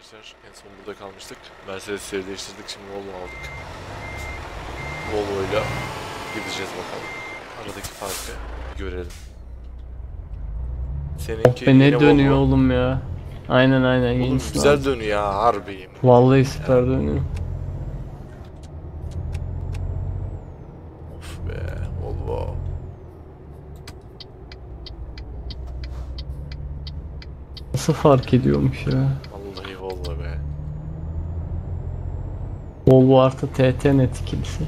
arkadaşlar. En son burada kalmıştık. Mercedes'i değiştirdik. Şimdi Volvo aldık. Volvo ile gideceğiz bakalım. Aradaki farkı görelim. Seninki Be ne dönüyor Volvo. oğlum ya. Aynen aynen Oğlum yenisi güzel var. dönüyor ya harbiyim. Vallahi süper dönüyor. Of be Volvo. Nasıl fark ediyormuş ya. Vallahi Volvo be. Volvo artı TT net ikilisi.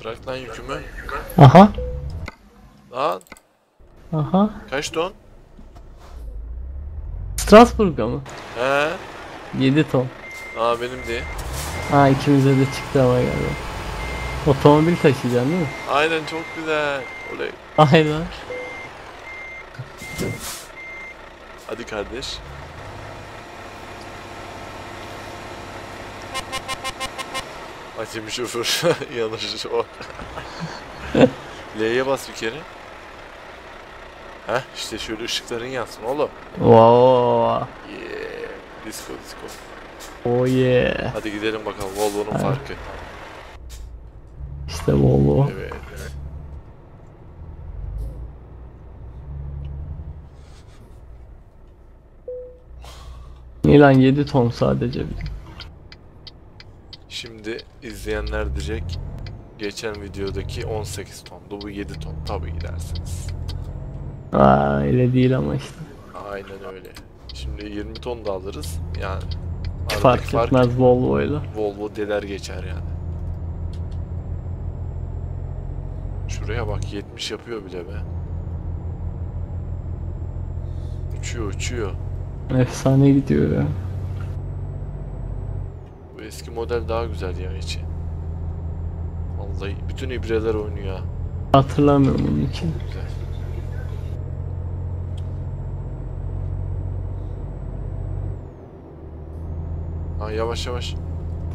Bırak lan yükümü. Aha. Lan Aha. kaç ton? Strasbourg'a mı? He. 7 ton. Aa benim de. Ha ikimize de çıktı ama galiba. Otomobil taşıyacaksın değil mi? Aynen çok güzel. Oley. Aynen. Hadi kardeş. Acemi şoför yanlış o. L'ye bas bir kere. Heh işte şöyle ışıkların yansın oğlum. Wow. Yeah. Disco disco. Oh yeah. Hadi gidelim bakalım Volvo'nun farkı. İşte Volvo. Evet. Milan 7 ton sadece bir. Şimdi izleyenler diyecek geçen videodaki 18 tondu bu 7 ton tabi gidersiniz. Aa öyle değil ama işte. Aynen öyle. Şimdi 20 ton da alırız. Yani aradaki Fark etmez Volvo'yla. Volvo deler geçer yani. Şuraya bak 70 yapıyor bile be. Uçuyor uçuyor. Efsane gidiyor ya. Bu eski model daha güzel ya içi. Vallahi bütün ibreler oynuyor ha. Hatırlamıyorum onun için. Güzel. Ha yavaş yavaş.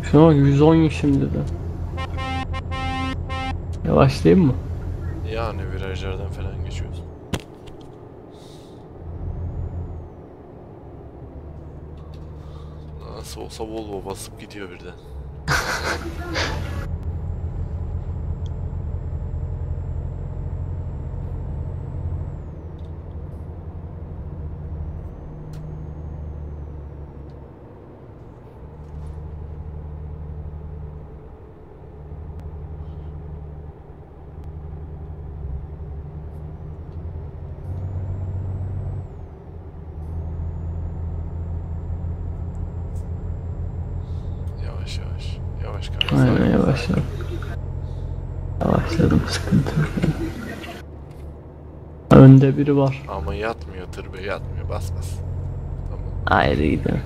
Şuna bak 110 şimdi de. Yavaşlayayım mı? Yani virajlardan falan geçiyoruz. Nasıl olsa Volvo basıp gidiyor birden. Yavaş yavaş. Kanka. Aynen yavaşladım. Yavaşladım sıkıntı yok. Önde biri var. Ama yatmıyor tır be yatmıyor bas bas. Tamam. Ayrı gidelim.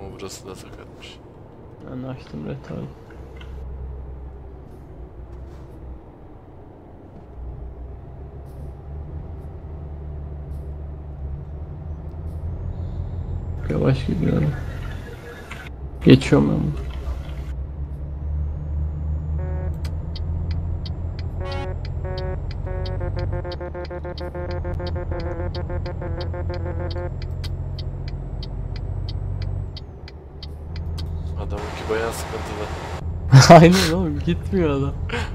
Ama burası da sakatmış. Ben açtım retardı. Yavaş gidiyorum. Geçiyorum ben. bunu. Adamınki bayağı sıkıntılı. Aynen oğlum gitmiyor adam.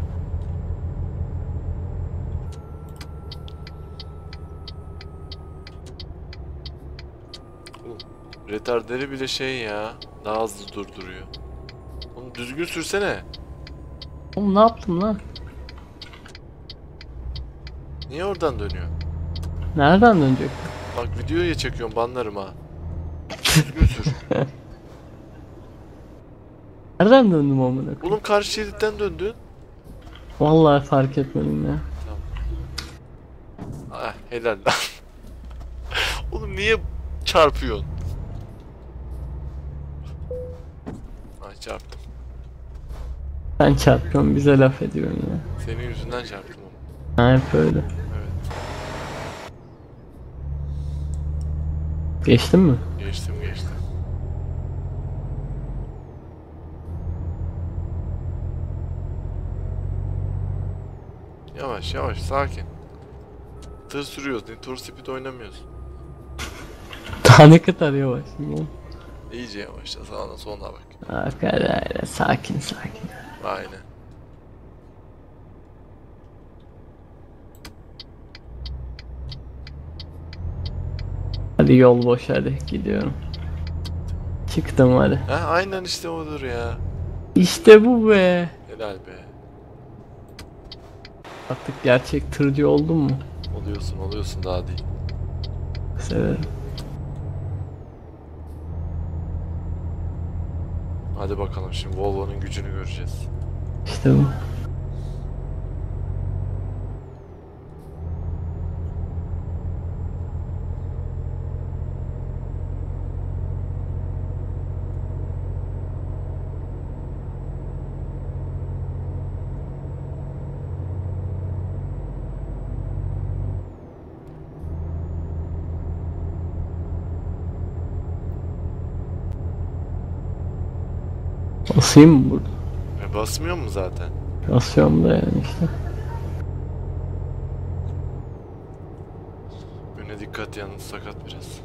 Retarderi bile şey ya. Daha hızlı durduruyor. Oğlum düzgün sürsene. Oğlum ne yaptım lan? Niye oradan dönüyor? Nereden dönecek? Bak videoya çekiyorum banlarım ha. Düzgün sür. Nereden döndüm amına koyayım? Oğlum karşı şeritten döndün. Vallahi fark etmedim ya. Ah helal lan. Oğlum niye çarpıyorsun? Ay çarptım. Ben çarpıyorum bize laf ediyorum ya. Senin yüzünden çarptım onu. Ha hep öyle. Evet. Geçtin mi? Geçtim geçtim. Yavaş yavaş sakin. Tır sürüyoruz, ne tur speed oynamıyoruz. Daha ne kadar yavaş oğlum. İyice yavaşla sağına soluna bak. Hadi sakin sakin. Aynen. Hadi yol boş hadi gidiyorum. Çıktım hadi. Ha aynen işte odur ya. İşte bu be. Helal be. Artık gerçek tırcı oldun mu? Oluyorsun oluyorsun daha değil. Severim. Hadi bakalım şimdi Volvo'nun gücünü göreceğiz. İşte bu. Basayım mı burada? E basmıyor mu zaten? Basıyorum da yani işte. Öne dikkat yalnız sakat biraz.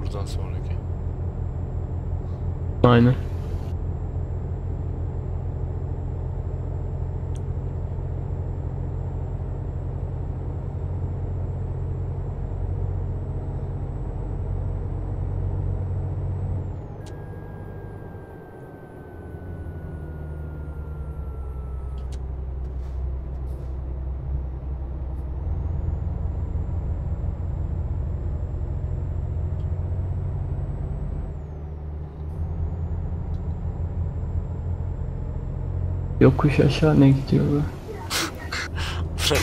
Buradan sonraki. Aynen. Yokuş aşağı ne gidiyor be?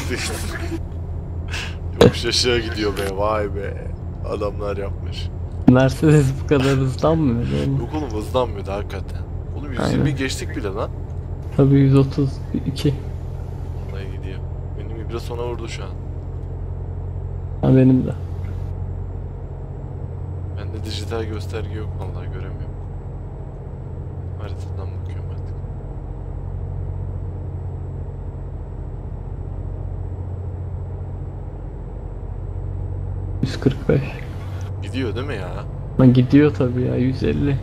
Değil. Yokuş aşağı gidiyor be vay be. Adamlar yapmış. Mercedes bu kadar hızlanmıyor oğlum. Yok oğlum hızlanmıyordu hakikaten. Oğlum 120 Aynen. geçtik bile lan. Tabii 132. Vallahi gidiyor. Benim ibret ona vurdu şu an. Ha benim de. Bende dijital gösterge yok vallahi göremiyorum. Haritadan bakıyorum artık. — 145. Gidiyor değil mi ya? Ama gidiyor tabii ya 150. Ha,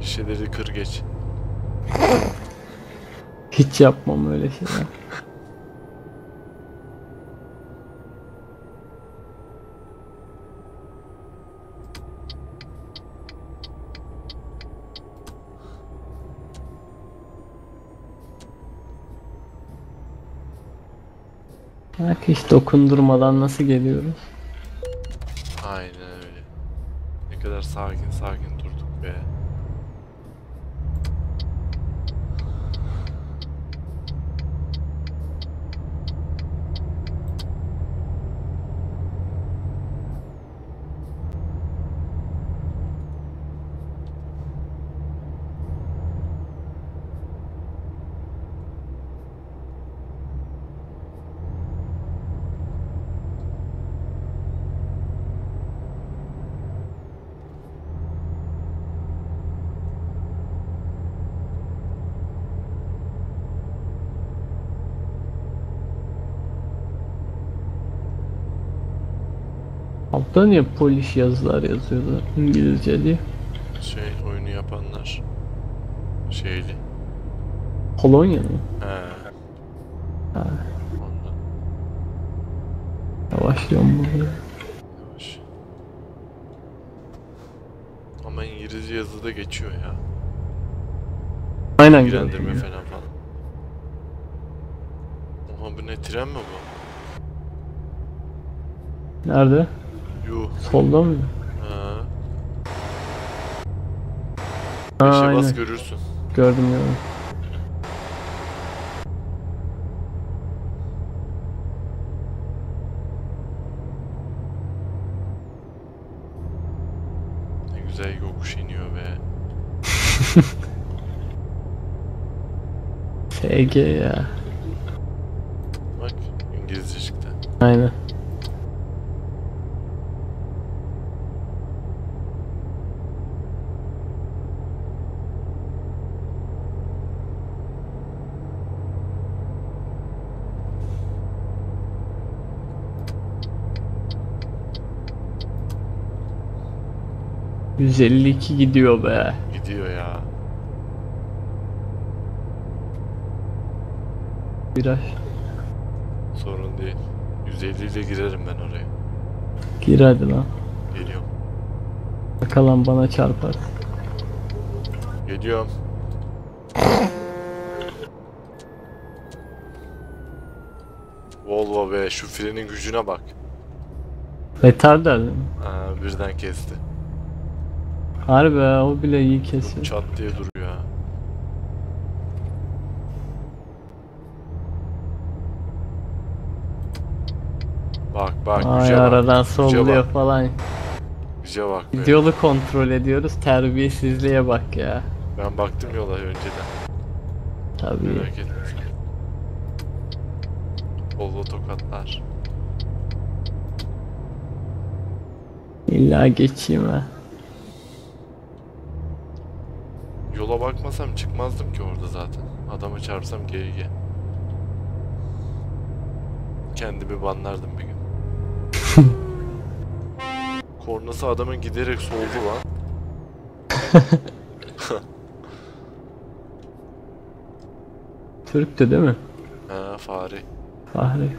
şişeleri kır geç. Hiç yapmam öyle şeyler. Bak hiç dokundurmadan nasıl geliyoruz? Aynen öyle. Ne kadar sakin sakin durduk be. Altta niye polis yazılar yazıyordu İngilizce diye? Şey oyunu yapanlar. Şeyli. Polonya mı? He. Ha. Ondan. Yavaşlıyorum burada. Yavaş. Ama İngilizce yazıda geçiyor ya. Aynen Bilgilendirme görünüyor. falan falan. Oha bu ne tren mi bu? Nerede? Solda mı? Ha. Ha, Beşe aynen. bas görürsün. Gördüm gördüm. Ne güzel yokuş iniyor be. SG ya. Bak İngilizce çıktı. Aynen. 152 gidiyor be. Gidiyor ya. Viraj. Sorun değil. 150 ile girerim ben oraya. Gir hadi lan. Geliyorum. Bakalım bana çarpar. Geliyorum. Volvo be şu frenin gücüne bak. Retarder değil mi? Ha, birden kesti. Harbi ha, o bile iyi kesiyor. Çat diye duruyor ha. Bak bak Ay güce aradan bak. Solluyor bak. falan. Güce bak. be. Yolu kontrol ediyoruz. Terbiyesizliğe bak ya. Ben baktım yola önceden. Tabii. Merak tokatlar. İlla geçeyim ha. Yola bakmasam çıkmazdım ki orada zaten. Adama çarpsam GG. Kendimi banlardım bir gün. Kornası adamın giderek soldu lan. Türk'tü değil mi? Ha fare. Fahri.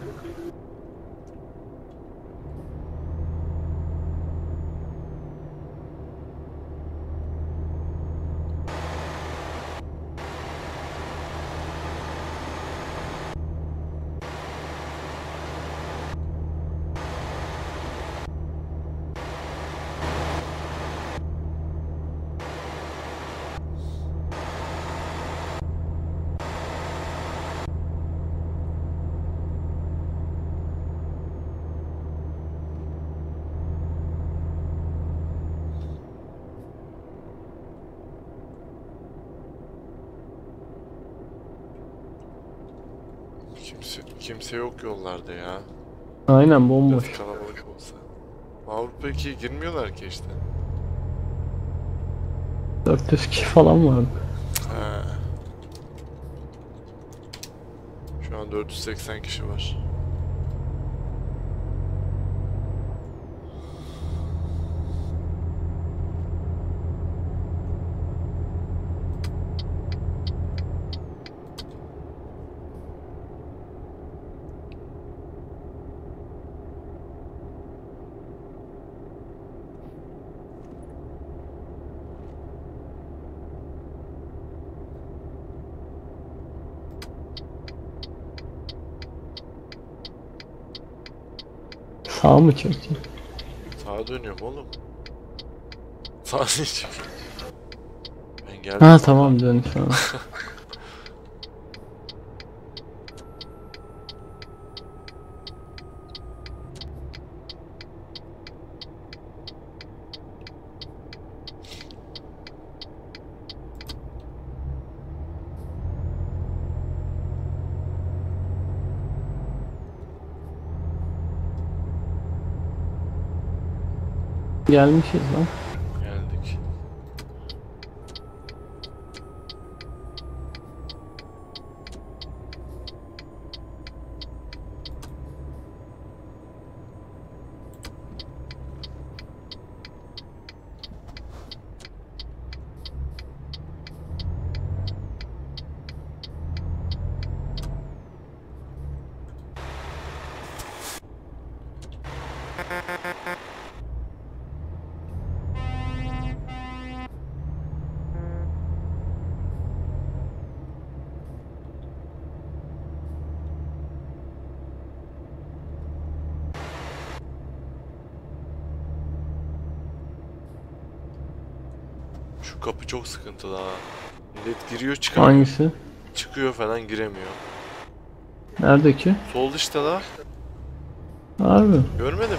Kimse, kimse yok yollarda ya. Aynen Biraz bomboş. kalabalık olsa. Avrupa 2'ye girmiyorlar ki işte. 400 kişi falan vardı. Ha. Şu an 480 kişi var. Sağ mı çekeceğim? Sağa dönüyorum oğlum. Sağa ne çekiyor? Ben geldim. Ha tamam dön şu an. Gelmişiz lan. Geldik. Şu kapı çok sıkıntılı ha. Millet giriyor çıkamıyor. Hangisi? Çıkıyor falan giremiyor. Nerede ki? Sol işte la. Harbi. Görmedin mi?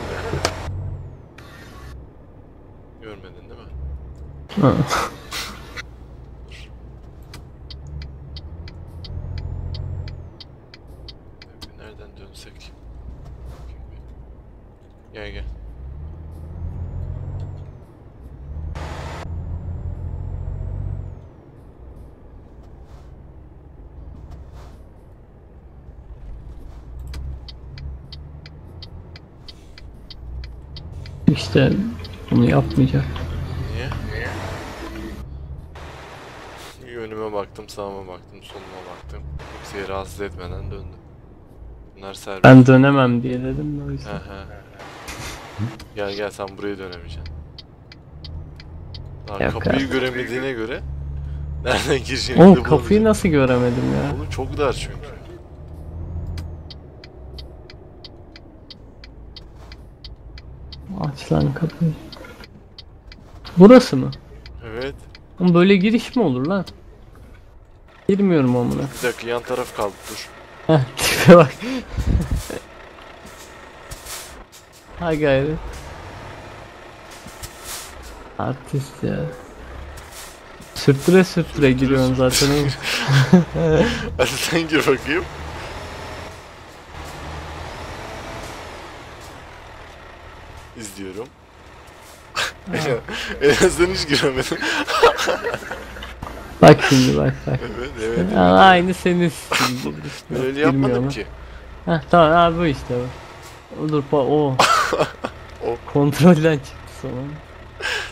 Görmedin değil mi? İşte bunu yapmayacak. Niye? Niye? Baktım, sağıma baktım, soluma baktım. Kimseyi rahatsız etmeden döndüm. Bunlar serbest. Ben dönemem diye dedim de o yüzden. gel gel sen buraya dönemeyeceksin. Lan Yok kapıyı abi. göremediğine göre nereden gireceğini Oğlum de kapıyı nasıl göremedim ya? Oğlum çok dar çünkü. Aç lan kapıyı. Burası mı? Evet. Oğlum böyle giriş mi olur lan? Girmiyorum amına. Bir dakika yan taraf kaldı dur. Heh tipe bak. ha gayret. Artist ya. Sürttüre sürttüre giriyorsun zaten. Hadi sen gir bakayım. İzliyorum. en azından hiç giremedim. Bak şimdi bak bak. Evet evet. Aa, aynı senin stilin. Ben öyle yapmadım ki. Heh tamam abi bu işte bu. Dur pa o. O. Kontrolden çıktı sonra.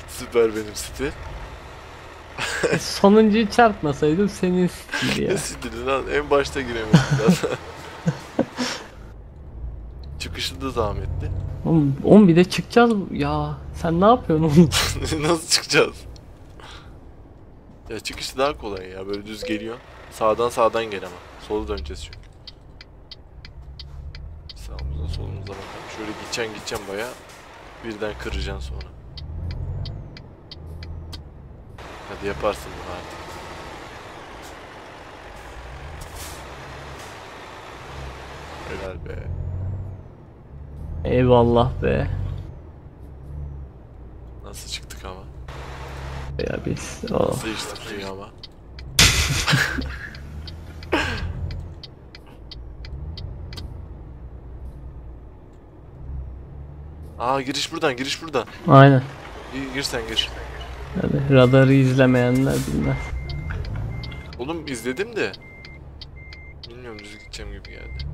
Süper benim stil. E, Sonuncuyu çarpmasaydım senin stil ya. Ne stili lan? En başta giremedim zaten. Çıkışı da zahmetli. Oğlum, oğlum bir de çıkacağız. Ya sen ne yapıyorsun oğlum? Nasıl çıkacağız? Ya çıkışı daha kolay ya. Böyle düz geliyor. Sağdan sağdan gel ama. Sola döneceğiz çünkü. Sağımıza solumuza bakalım. Şöyle gideceksin gideceksin baya. Birden kıracaksın sonra. Hadi yaparsın bunu artık. Helal be. Eyvallah be. Nasıl çıktık ama? Ya biz. Oh. Nasıl içtik ama? Aa giriş buradan giriş buradan. Aynen. Gir, gir sen gir. Hadi radarı izlemeyenler bilmez. Oğlum izledim de. Bilmiyorum düz gideceğim gibi geldi.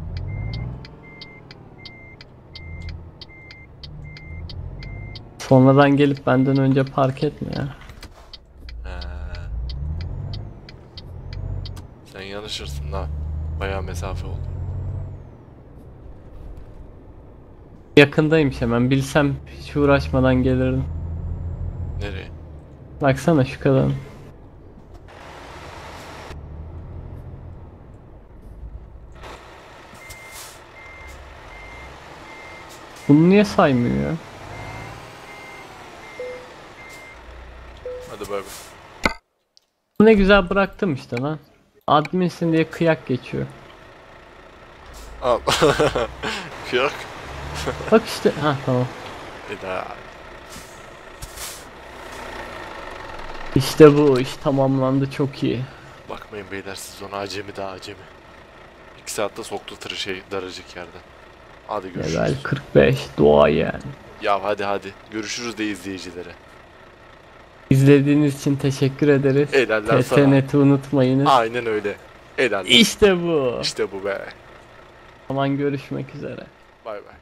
Sonradan gelip benden önce park etme ya. He. Sen yanlışırsın la. Bayağı mesafe oldu. Yakındaymış hemen. Bilsem hiç uğraşmadan gelirdim. Nereye? Baksana şu kadar. Bunu niye saymıyor ya? Hadi bay bay. Ne güzel bıraktım işte lan. Adminsin diye kıyak geçiyor. Al. Kıyak. Bak işte ha tamam. Eda. İşte bu iş tamamlandı çok iyi. Bakmayın beyler siz ona acemi daha acemi. 2 saatte soktu tırı şey daracık yerden. Hadi görüşürüz. Level 45 dua yani. Ya hadi hadi. Görüşürüz de izleyicilere. İzlediğiniz için teşekkür ederiz. Helaller sana. TTNet'i unutmayınız. Aynen öyle. Helaller. İşte bu. İşte bu be. Aman görüşmek üzere. Bay bay.